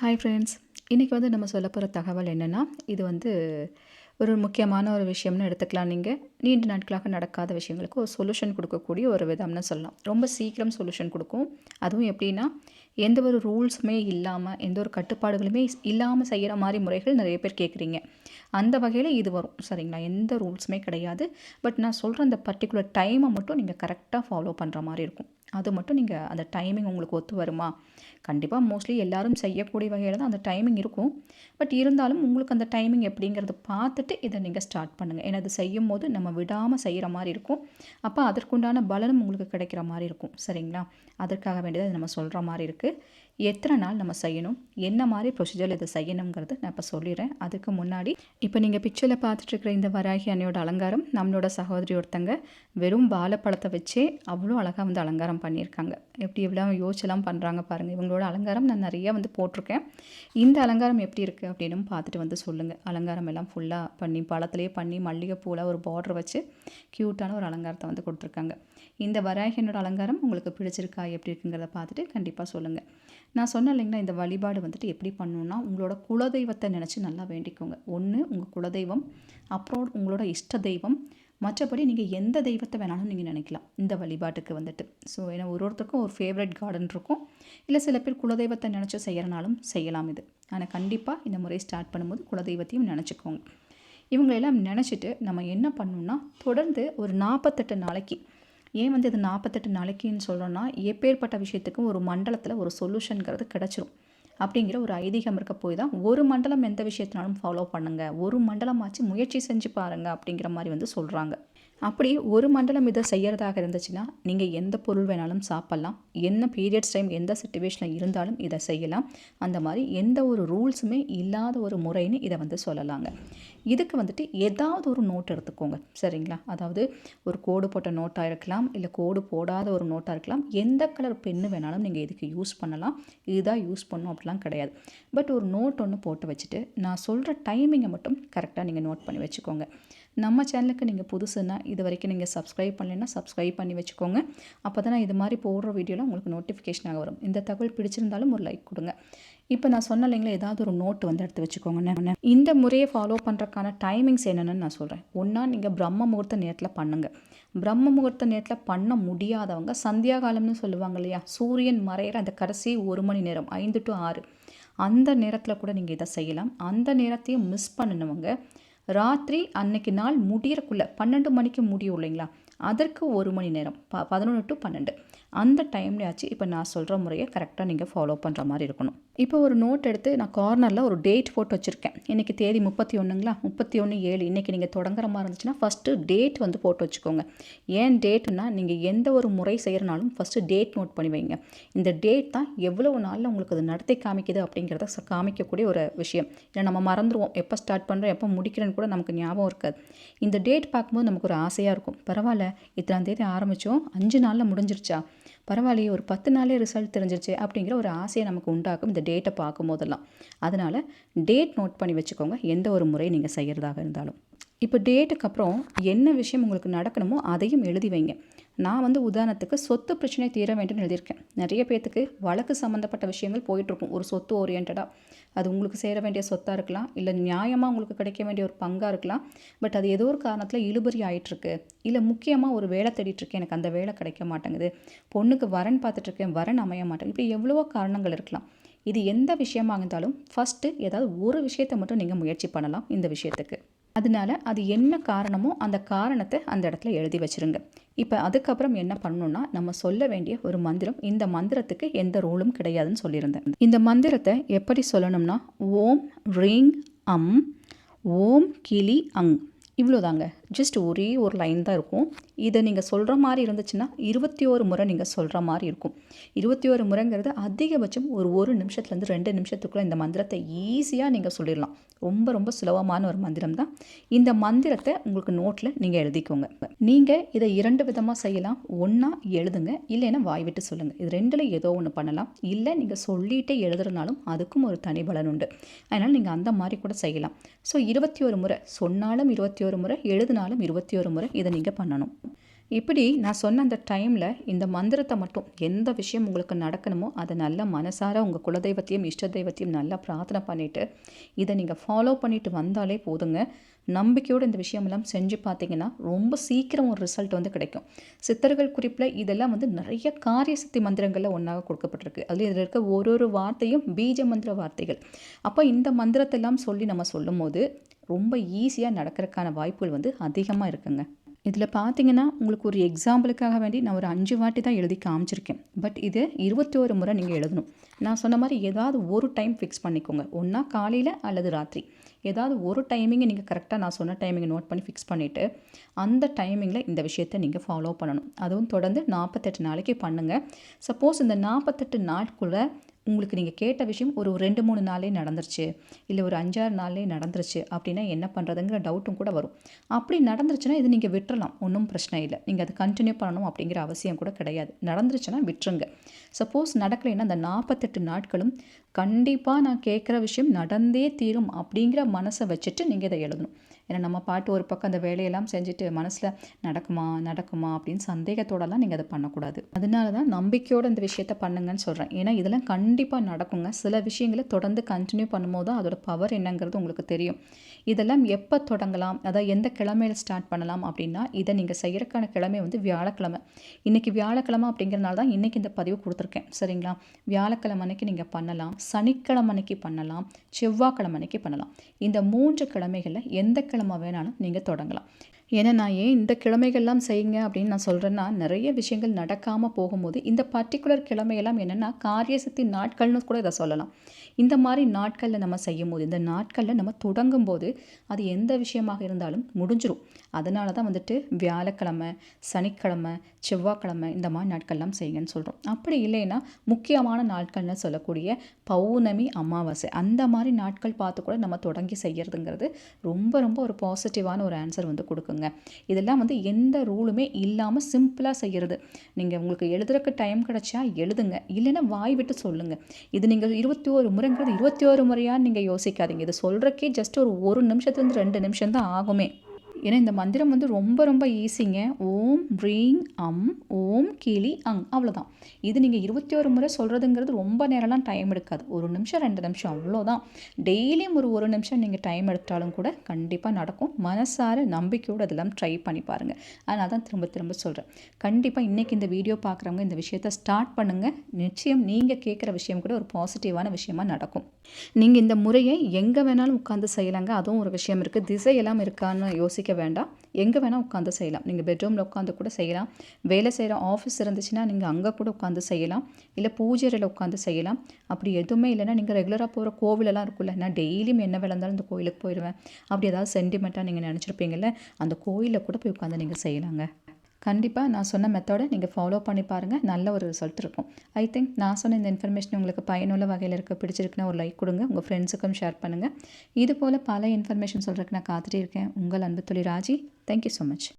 Hi friends இன்றைக்கி வந்து நம்ம சொல்ல போகிற தகவல் என்னென்னா இது வந்து ஒரு முக்கியமான ஒரு விஷயம்னு எடுத்துக்கலாம் நீங்கள் நீண்ட நாட்களாக நடக்காத விஷயங்களுக்கு ஒரு சொல்யூஷன் கொடுக்கக்கூடிய ஒரு விதம்னு சொல்லலாம். ரொம்ப சீக்கிரம் சொல்யூஷன் கொடுக்கும். அதுவும் எப்படின்னா எந்த ஒரு ரூல்ஸுமே இல்லாமல் எந்த ஒரு கட்டுப்பாடுகளுமே இல்லாமல் செய்கிற மாதிரி முறைகள் நிறைய பேர் கேட்குறீங்க அந்த வகையில் இது வரும். சரிங்களா? எந்த ரூல்ஸுமே கிடையாது. பட் நான் சொல்கிற அந்த பர்டிகுலர் டைமை மட்டும் நீங்கள் கரெக்டாக ஃபாலோ பண்ணுற மாதிரி இருக்கும். அது மட்டும் நீங்கள் அந்த டைமிங் உங்களுக்கு ஒத்து வருமா? கண்டிப்பாக மோஸ்ட்லி எல்லாரும் செய்யக்கூடிய வகையில் தான் அந்த டைமிங் இருக்கும். பட் இருந்தாலும் உங்களுக்கு அந்த டைமிங் எப்படிங்கிறத பார்த்துட்டு இதை நீங்கள் ஸ்டார்ட் பண்ணுங்கள் ஏன்னா அது செய்யும் போது நம்ம விடாமல் செய்கிற மாதிரி இருக்கும். அப்போ அதற்குண்டான பலனும் உங்களுக்கு கிடைக்கிற மாதிரி இருக்கும். சரிங்களா? அதற்காக வேண்டியதை நம்ம சொல்கிற மாதிரி இருக்குது எத்தனை நாள் நம்ம செய்யணும்? என்ன மாதிரி ப்ரொசீஜர் இதை செய்யணுங்கிறது நான் இப்போ சொல்லிடுறேன். அதுக்கு முன்னாடி இப்போ நீங்கள் பிக்சரில் பார்த்துட்ருக்கிற இந்த வராகி அன்னையோட அலங்காரம் நம்மளோட சகோதரி ஒருத்தங்க வெறும் வாழைப்பழத்தை வச்சே அவ்வளோ அழகாக வந்து அலங்காரம் பண்ணியிருக்காங்க. எப்படி எவ்வளோ யோசிச்செல்லாம் பண்ணுறாங்க பாருங்கள் இவங்களோட அலங்காரம் நான் நிறைய வந்து போட்டிருக்கேன். இந்த அலங்காரம் எப்படி இருக்குது அப்படின்னு பார்த்துட்டு வந்து சொல்லுங்கள் அலங்காரம் எல்லாம் ஃபுல்லாக பண்ணி பழத்துலேயே பண்ணி மல்லிகைப்பூவில் ஒரு பார்டர் வச்சு க்யூட்டான ஒரு அலங்காரத்தை வந்து கொடுத்துருக்காங்க. இந்த வராகியனோட அலங்காரம் உங்களுக்கு பிடிச்சிருக்கா? எப்படி இருக்குங்கிறத பார்த்துட்டு கண்டிப்பாக சொல்லுங்கள் நான் சொன்னேன் இல்லைங்களா இந்த வழிபாடு வந்துட்டு எப்படி பண்ணணுன்னா உங்களோட குலதெய்வத்தை நினச்சி நல்லா வேண்டிக்கோங்க. ஒன்று உங்கள் குலதெய்வம் அப்புறம் உங்களோட இஷ்ட தெய்வம். மற்றபடி நீங்கள் எந்த தெய்வத்தை வேணாலும் நீங்கள் நினைக்கலாம் இந்த வழிபாட்டுக்கு வந்துட்டு. ஸோ ஏன்னா ஒரு ஒருத்தருக்கும் ஒரு ஃபேவரட் கார்டன் இருக்கும். இல்லை சில பேர் குலதெய்வத்தை நினச்சி செய்கிறனாலும் செய்யலாம் இது. ஆனால் கண்டிப்பாக இந்த முறை ஸ்டார்ட் பண்ணும்போது குலதெய்வத்தையும் நினச்சிக்கோங்க. இவங்களெல்லாம் நினச்சிட்டு நம்ம என்ன பண்ணணும்னா தொடர்ந்து ஒரு நாற்பத்தெட்டு நாளைக்கு ஏன் வந்து இது நாற்பத்தெட்டு நாளைக்குன்னு சொல்கிறோன்னா எப்பேற்பட்ட விஷயத்துக்கும் ஒரு மண்டலத்தில் ஒரு சொல்யூஷனுங்கிறது கிடச்சிரும். அப்படிங்கிற ஒரு ஐதீகம் இருக்க போய் தான் ஒரு மண்டலம் எந்த விஷயத்தினாலும் ஃபாலோ பண்ணுங்கள் ஒரு மண்டலமாச்சு முயற்சி செஞ்சு பாருங்கள் அப்படிங்கிற மாதிரி வந்து சொல்கிறாங்க அப்படி ஒரு மண்டலம் இதை செய்கிறதாக இருந்துச்சுன்னா நீங்கள் எந்த பொருள் வேணாலும் சாப்பிட்லாம். என்ன பீரியட்ஸ் டைம் எந்த சுச்சுவேஷனில் இருந்தாலும் இதை செய்யலாம். அந்த மாதிரி எந்த ஒரு ரூல்ஸுமே இல்லாத ஒரு முறைன்னு இதை வந்து சொல்லலாங்க. இதுக்கு வந்துட்டு ஏதாவது ஒரு நோட் எடுத்துக்கோங்க. சரிங்களா? அதாவது ஒரு கோடு போட்ட நோட்டாக இருக்கலாம் இல்லை கோடு போடாத ஒரு நோட்டாக இருக்கலாம் எந்த கலர் பென்னு வேணாலும் நீங்கள் இதுக்கு யூஸ் பண்ணலாம். இதுதான் யூஸ் பண்ணும் அப்படிலாம் கிடையாது. பட் ஒரு நோட் ஒன்று போட்டு வச்சுட்டு நான் சொல்கிற டைமிங்கை மட்டும் கரெக்டாக நீங்கள் நோட் பண்ணி வச்சுக்கோங்க. நம்ம சேனலுக்கு நீங்கள் புதுசுன்னா இது வரைக்கும் நீங்கள் சப்ஸ்கிரைப் பண்ணலைன்னா சப்ஸ்கிரைப் பண்ணி வச்சுக்கோங்க. அப்போ தான் நான் இது மாதிரி போடுற வீடியோவில் உங்களுக்கு நோட்டிஃபிகேஷனாக வரும். இந்த தகவல் பிடிச்சிருந்தாலும் ஒரு லைக் கொடுங்க. இப்போ நான் சொன்ன இல்லைங்களா ஏதாவது ஒரு நோட்டு வந்து எடுத்து வச்சுக்கோங்கண்ணே இந்த முறையை ஃபாலோ பண்ணுறக்கான டைமிங்ஸ் என்னென்னு நான் சொல்கிறேன் ஒன்றா நீங்கள் பிரம்ம முகூர்த்த நேரத்தில் பண்ணுங்கள் பிரம்ம முகூர்த்த நேரத்தில் பண்ண முடியாதவங்க சந்தியா காலம்னு சொல்லுவாங்க இல்லையா சூரியன் மறையிற அந்த கடைசி ஒரு மணி நேரம் ஐந்து டு ஆறு அந்த நேரத்தில் கூட நீங்கள் இதை செய்யலாம். அந்த நேரத்தையும் மிஸ் பண்ணினவங்க ராத்திரி அன்னைக்கு நாள் முடியறக்குள்ளே பன்னெண்டு மணிக்கு முடியும் இல்லைங்களா? அதற்கு ஒரு மணி நேரம் ப பதினொன்று டு பன்னெண்டு. அந்த டைம்லையாச்சு இப்போ நான் சொல்கிற முறையை கரெக்டாக நீங்கள் ஃபாலோ பண்ணுற மாதிரி இருக்கணும். இப்போ ஒரு நோட் எடுத்து நான் கார்னரில் ஒரு டேட் போட்டு வச்சுருக்கேன். இன்றைக்கி தேதி முப்பத்தி ஒன்றுங்களா முப்பத்தி ஒன்று ஏழு. இன்றைக்கி நீங்கள் தொடங்குற மாதிரி இருந்துச்சுன்னா ஃபஸ்ட்டு டேட் வந்து போட்டு வச்சுக்கோங்க. ஏன் டேட்டுன்னா நீங்கள் எந்த ஒரு முறை செய்கிறனாலும் ஃபஸ்ட்டு டேட் நோட் பண்ணி வைங்க. இந்த டேட் தான் எவ்வளவு நாளில் உங்களுக்கு அது நடத்தி காமிக்குது அப்படிங்கிறத காமிக்கக்கூடிய ஒரு விஷயம். இல்லை நம்ம மறந்துடுவோம் எப்போ ஸ்டார்ட் பண்ணுறோம் எப்போ முடிக்கிறேன்னு கூட நமக்கு ஞாபகம் இருக்காது. இந்த டேட் பார்க்கும்போது நமக்கு ஒரு ஆசையாக இருக்கும். பரவாயில்ல இத்தனாம் தேதி ஆரம்பித்தோம் அஞ்சு நாளில் முடிஞ்சிருச்சா? பரவாயில்லையே ஒரு பத்து நாளே ரிசல்ட் தெரிஞ்சிருச்சு அப்படிங்கிற ஒரு ஆசையை நமக்கு உண்டாக்கும் இந்த டேட்டை பார்க்கும் போதெல்லாம் அதனால் டேட் நோட் பண்ணி வச்சுக்கோங்க. எந்த ஒரு முறை நீங்கள் செய்கிறதாக இருந்தாலும். இப்போ டேட்டுக்கு அப்புறம் என்ன விஷயம் உங்களுக்கு நடக்கணுமோ அதையும் எழுதி வைங்க. நான் வந்து உதாரணத்துக்கு சொத்து பிரச்சனை தீர வேண்டும்னு எழுதியிருக்கேன். நிறைய பேர்த்துக்கு வழக்கு சம்மந்தப்பட்ட விஷயங்கள் போயிட்டுருக்கும். ஒரு சொத்து ஓரியன்டாக அது உங்களுக்கு சேர வேண்டிய சொத்தாக இருக்கலாம். இல்லை நியாயமாக உங்களுக்கு கிடைக்க வேண்டிய ஒரு பங்காக இருக்கலாம். பட் அது ஏதோ ஒரு காரணத்தில் இழுபறி ஆகிட்டுருக்கு இல்லை முக்கியமாக ஒரு வேலை தேடிட்டுருக்கேன். எனக்கு அந்த வேலை கிடைக்க மாட்டேங்குது. பொண்ணுக்கு வரன் பார்த்துட்ருக்கேன் வரன் அமைய மாட்டேங்குது. இப்படி எவ்வளவோ காரணங்கள் இருக்கலாம். இது எந்த விஷயமாக இருந்தாலும் ஃபஸ்ட்டு ஏதாவது ஒரு விஷயத்தை மட்டும் நீங்கள் முயற்சி பண்ணலாம். இந்த விஷயத்துக்கு. அதனால அது என்ன காரணமோ அந்த காரணத்தை அந்த இடத்துல எழுதி வச்சுருங்க. இப்போ அதுக்கப்புறம் என்ன பண்ணணும்னா நம்ம சொல்ல வேண்டிய ஒரு மந்திரம் இந்த மந்திரத்துக்கு எந்த ரோலும் கிடையாதுன்னு சொல்லியிருந்தேன். இந்த மந்திரத்தை எப்படி சொல்லணும்னா ஓம் ரீங் அம் ஓம் கிளி அங். இவ்வளோதாங்க ஜஸ்ட் ஒரே ஒரு லைன் தான் இருக்கும். இதை நீங்கள் சொல்கிற மாதிரி இருந்துச்சுன்னா இருபத்தி ஒரு முறை நீங்கள் சொல்கிற மாதிரி இருக்கும். இருபத்தி ஒரு முறைங்கிறது அதிகபட்சம் ஒரு ஒரு நிமிஷத்துலேருந்து ரெண்டு நிமிஷத்துக்குள்ளே இந்த மந்திரத்தை ஈஸியாக நீங்கள் சொல்லிடலாம். ரொம்ப ரொம்ப சுலபமான ஒரு மந்திரம் தான். இந்த மந்திரத்தை உங்களுக்கு நோட்டில் நீங்கள் எழுதிக்கோங்க. நீங்கள் இதை இரண்டு விதமாக செய்யலாம். ஒன்றா எழுதுங்க இல்லைன்னா வாய் விட்டு சொல்லுங்கள் இது ரெண்டில் ஏதோ ஒன்று பண்ணலாம். இல்லை நீங்கள் சொல்லிகிட்டே எழுதுறனாலும் அதுக்கும் ஒரு தனி பலன் உண்டு. அதனால் நீங்கள் அந்த மாதிரி கூட செய்யலாம். ஸோ இருபத்தி ஒரு முறை. சொன்னாலும் இருபத்தி ஒரு முறை. எழுதுனாலும் இருபத்தி ஒரு முறை இதை நீங்கள் பண்ணணும். இப்படி நான் சொன்ன அந்த டைமில் இந்த மந்திரத்தை மட்டும் எந்த விஷயம் உங்களுக்கு நடக்கணுமோ அதை நல்லா மனசார உங்கள் குலதெய்வத்தையும் இஷ்ட தெய்வத்தையும் நல்லா பிரார்த்தனை பண்ணிவிட்டு இதை நீங்கள் ஃபாலோ பண்ணிட்டு வந்தாலே போதுங்க. நம்பிக்கையோடு இந்த விஷயமெல்லாம் செஞ்சு பார்த்தீங்கன்னா ரொம்ப சீக்கிரம் ஒரு ரிசல்ட் வந்து கிடைக்கும். சித்தர்கள் குறிப்பில் இதெல்லாம் வந்து நிறைய காரிய சக்தி மந்திரங்களில் ஒன்றாக கொடுக்கப்பட்டிருக்கு. அதில் இதில் இருக்க ஒரு ஒரு வார்த்தையும் பீஜ மந்திர வார்த்தைகள். அப்போ இந்த மந்திரத்தெல்லாம் சொல்லி நம்ம சொல்லும் போது ரொம்ப ஈஸியாக நடக்கிறதுக்கான வாய்ப்புகள் வந்து அதிகமாக இருக்குங்க. இதில் பார்த்தீங்கன்னா உங்களுக்கு ஒரு எக்ஸாம்பிளுக்காக வேண்டி நான் ஒரு அஞ்சு வாட்டி தான் எழுதி காமிச்சிருக்கேன். பட் இது இருபத்தி ஒரு முறை நீங்கள் எழுதணும். நான் சொன்ன மாதிரி ஏதாவது ஒரு டைம் ஃபிக்ஸ் பண்ணிக்கோங்க. ஒன்றா காலையில் அல்லது ராத்திரி. ஏதாவது ஒரு டைமிங்கை நீங்கள் கரெக்டாக நான் சொன்ன டைமிங்கை நோட் பண்ணி ஃபிக்ஸ் பண்ணிவிட்டு அந்த டைமிங்கில் இந்த விஷயத்தை நீங்கள் ஃபாலோ பண்ணணும். அதுவும் தொடர்ந்து நாற்பத்தெட்டு நாளைக்கு பண்ணுங்கள் சப்போஸ் இந்த நாற்பத்தெட்டு நாட்குள்ளே உங்களுக்கு நீங்கள் கேட்ட விஷயம் ஒரு ரெண்டு மூணு நாளே நடந்துருச்சு இல்லை ஒரு அஞ்சாறு நாளே நடந்துருச்சு அப்படின்னா என்ன பண்ணுறதுங்கிற டவுட்டும் கூட வரும். அப்படி நடந்துருச்சுன்னா இது நீங்கள் விட்டுறலாம் ஒன்றும் பிரச்சனை இல்லை. நீங்கள் அதை கண்டினியூ பண்ணணும் அப்படிங்கிற அவசியம் கூட கிடையாது. நடந்துருச்சுன்னா விட்டுருங்க. சப்போஸ் நடக்கலைன்னா அந்த நாற்பத்தெட்டு நாட்களும் கண்டிப்பாக நான் கேட்குற விஷயம் நடந்தே தீரும் அப்படிங்கிற மனசை வச்சுட்டு நீங்கள் இதை எழுதணும். ஏன்னா நம்ம பாட்டு ஒரு பக்கம் அந்த வேலையெல்லாம் செஞ்சுட்டு மனசில் நடக்குமா நடக்குமா அப்படின்னு சந்தேகத்தோடலாம் நீங்கள் அதை பண்ணக்கூடாது. அதனால தான் நம்பிக்கையோடு இந்த விஷயத்த பண்ணுங்கன்னு சொல்கிறேன் ஏன்னா இதெல்லாம் கண்டிப்பாக நடக்குங்க. சில விஷயங்களை தொடர்ந்து கண்டினியூ பண்ணும்போது தான் அதோட பவர் என்னங்கிறது உங்களுக்கு தெரியும். இதெல்லாம் எப்போ தொடங்கலாம்? அதாவது எந்த கிழமையில் ஸ்டார்ட் பண்ணலாம் அப்படின்னா இதை நீங்கள் செய்கிறக்கான கிழமை வந்து வியாழக்கிழமை. இன்றைக்கி வியாழக்கிழமை அப்படிங்கிறனால தான் இன்றைக்கி இந்த பதிவு கொடுத்துருக்கேன். சரிங்களா? வியாழக்கிழமை அன்னைக்கு நீங்கள் பண்ணலாம். சனிக்கிழமை அன்னைக்கு பண்ணலாம் செவ்வாய்க்கிழமை அன்னைக்கு பண்ணலாம். இந்த மூன்று கிழமைகளில் எந்த கிழமை வேணாலும் நீங்கள் தொடங்கலாம். ஏன்னா நான் ஏன் இந்த கிழமைகள்லாம் செய்யுங்க அப்படின்னு நான் சொல்கிறேன்னா நிறைய விஷயங்கள் நடக்காமல் போகும்போது இந்த பர்டிகுலர் கிழமையெல்லாம் என்னென்னா காரியசக்தி நாட்கள்னு கூட இதை சொல்லலாம். இந்த மாதிரி நாட்களில் நம்ம செய்யும் போது இந்த நாட்களில் நம்ம தொடங்கும் போது அது எந்த விஷயமாக இருந்தாலும் முடிஞ்சிடும் அதனால தான் வந்துட்டு வியாழக்கிழமை சனிக்கிழமை செவ்வாய்க்கிழமை இந்த மாதிரி நாட்கள்லாம் செய்யுங்கன்னு சொல்கிறோம் அப்படி இல்லைன்னா முக்கியமான நாட்கள்னு சொல்லக்கூடிய பௌர்ணமி அமாவாசை அந்த மாதிரி நாட்கள் பார்த்து கூட நம்ம தொடங்கி செய்கிறதுங்கிறது ரொம்ப ரொம்ப ஒரு பாசிட்டிவான ஒரு ஆன்சர் வந்து கொடுக்குங்க. இதெல்லாம் வந்து எந்த ரூலுமே இல்லாமல் சிம்பிளாக செய்கிறது நீங்கள் உங்களுக்கு எழுதுறதுக்கு டைம் கிடச்சா எழுதுங்க. இல்லைன்னா வாய் விட்டு சொல்லுங்கள் இது நீங்கள் இருபத்தி ஒரு முறைங்கிறது இருபத்தி ஒரு முறையாக நீங்கள் யோசிக்காதீங்க. இது சொல்கிறக்கே ஜஸ்ட் ஒரு ஒரு நிமிஷத்துலேருந்து ரெண்டு நிமிஷம் தான் ஆகுமே. ஏன்னா இந்த மந்திரம் வந்து ரொம்ப ரொம்ப ஈஸிங்க ஓம் ரீங் அம் ஓம் கிளி அங் அவ்வளோதான் இது நீங்கள் இருபத்தி ஒரு முறை சொல்கிறதுங்கிறது ரொம்ப நேரம்லாம் டைம் எடுக்காது. ஒரு நிமிஷம் ரெண்டு நிமிஷம் அவ்வளோதான் டெய்லியும் ஒரு ஒரு நிமிஷம் நீங்கள் டைம் எடுத்தாலும் கூட கண்டிப்பாக நடக்கும். மனசார நம்பிக்கையோடு அதெல்லாம் ட்ரை பண்ணி பாருங்கள் அதனால தான் திரும்ப திரும்ப சொல்கிறேன் கண்டிப்பாக இன்றைக்கி இந்த வீடியோ பார்க்குறவங்க இந்த விஷயத்தை ஸ்டார்ட் பண்ணுங்கள் நிச்சயம் நீங்கள் கேட்குற விஷயம் கூட ஒரு பாசிட்டிவான விஷயமா நடக்கும். நீங்கள் இந்த முறையை எங்கே வேணாலும் உட்காந்து செய்யலாங்க. அதுவும் ஒரு விஷயம் இருக்குது திசையெல்லாம் இருக்கான்னு யோசிக்க வேண்டாம். எங்கே வேணால் உட்காந்து செய்யலாம். நீங்கள் பெட்ரூமில் உட்காந்து கூட செய்யலாம். வேலை செய்கிற ஆஃபீஸ் இருந்துச்சுன்னா நீங்கள் அங்கே கூட உட்காந்து செய்யலாம். இல்லை பூஜை உட்காந்து செய்யலாம். அப்படி எதுவுமே இல்லைன்னா நீங்கள் ரெகுலராக போகிற கோவிலெல்லாம் இருக்குல்ல நான் டெய்லியும் என்ன வேலை இருந்தாலும் இந்த கோயிலுக்கு போயிடுவேன். அப்படி ஏதாவது சென்டிமெண்ட்டாக நீங்கள் நினச்சிருப்பீங்கல்ல அந்த கோயிலில் கூட போய் உட்காந்து நீங்கள் செய்யலாங்க. கண்டிப்பாக நான் சொன்ன மெத்தடை நீங்கள் ஃபாலோ பண்ணி பாருங்கள் நல்ல ஒரு ரிசல்ட் இருக்கும். ஐ திங்க் நான் சொன்ன இந்த இன்ஃபர்மேஷன் உங்களுக்கு பயனுள்ள வகையில் இருக்க. பிடிச்சிருக்குன்னா ஒரு லைக் கொடுங்க. உங்கள் ஃப்ரெண்ட்ஸுக்கும் ஷேர் பண்ணுங்கள் இது போல் பல இன்ஃபர்மேஷன் சொல்கிறதுக்கு நான் காத்துட்டே இருக்கேன். உங்கள் அன்பு தொழில் ராஜி. Thank you so much